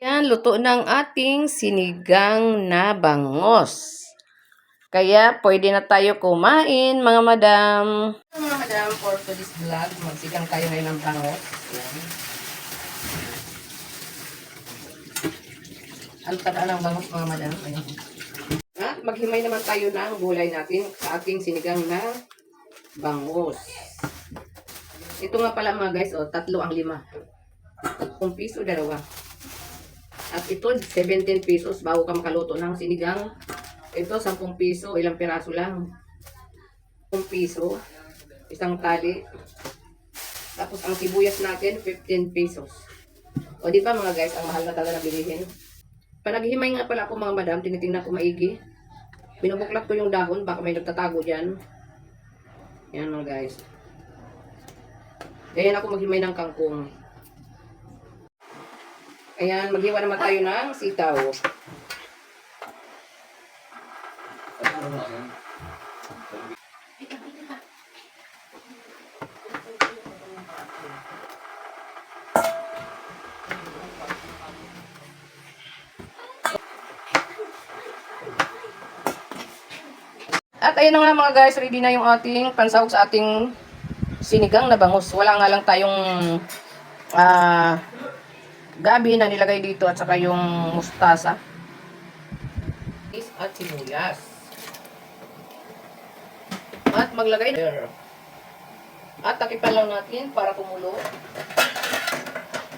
Yan, luto ng ating sinigang na bangos. Kaya, pwede na tayo kumain, mga madam. Mga madam, for today's vlog, magsigang tayo ngayon ng bangos. Yan. Ang taba ng bangos, mga madam. Ayan. At maghimay naman tayo ng gulay natin sa ating sinigang na bangos. Ito nga pala mga guys, oh, tatlo ang lima. Kung piso, dalawa. At ito, 17 pesos bago ka makaluto ng sinigang. Ito, 10 piso, ilang piraso lang. 10 piso, isang tali. Tapos ang sibuyas natin, 15 pesos. O di ba mga guys, ang mahal na talaga na bilihin. Panaghimay nga pala ako mga madam, tinitingnan ko maigi. Binubuklat ko yung dahon, baka may nagtatago dyan. Yan mga guys. Ayan ako maghimay ng kangkong. Ayan, maghiwa naman tayo ng sitaw. At ayun na nga mga guys, ready na yung ating pansahog sa ating sinigang na bangus. Wala nga lang tayong ah gabi na nilagay dito at saka yung mustasa. Is at sibuyas. At maglagay na At takipan lang natin para kumulo.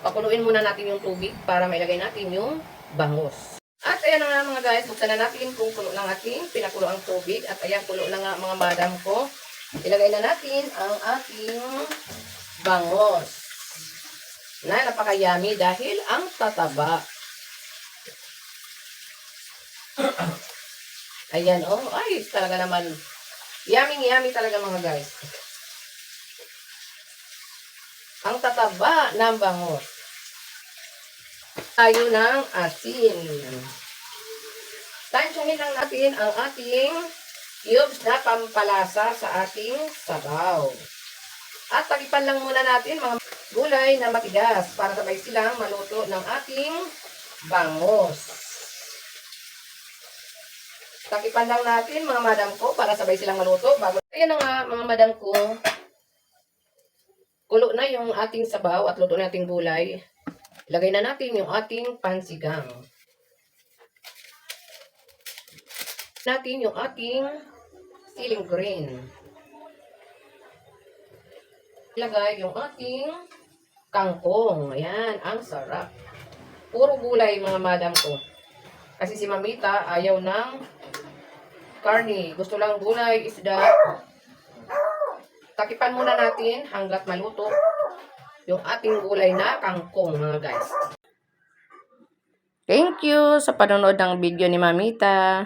Pakuluin muna natin yung tubig para mailagay natin yung bangus. At ayan na mga guys, buksan na natin kung kulo ng ating pinakulo ang tubig. At ayan, kulo na nga mga madam ko. Ilagay na natin ang ating bangos. Na napaka-yummy dahil ang tataba. Ayan, oh. Ay, talaga naman. Yummy, yummy talaga mga guys. Ang tataba ng bangos. Tayo ng asin. Tansyahin lang natin ang ating cubes na pampalasa sa ating sabaw. Tagipan lang muna natin mga gulay na matigas para sabay silang maluto ng ating bangos. Takipan lang natin mga madam ko para sabay silang maluto. Bago... Ayan na nga mga madam ko. Kulo na yung ating sabaw at luto na ating gulay. Ilagay na natin yung ating pansigang. Natin yung ating siling green. Ilagay yung ating kangkong. Ayan, ang sarap. Puro gulay mga madam ko. Kasi si mamita ayaw ng karni. Gusto lang gulay, isda. Takipan muna natin hanggat maluto yung ating gulay na kangkong mga guys. Thank you sa panonood ng video ni Mamita.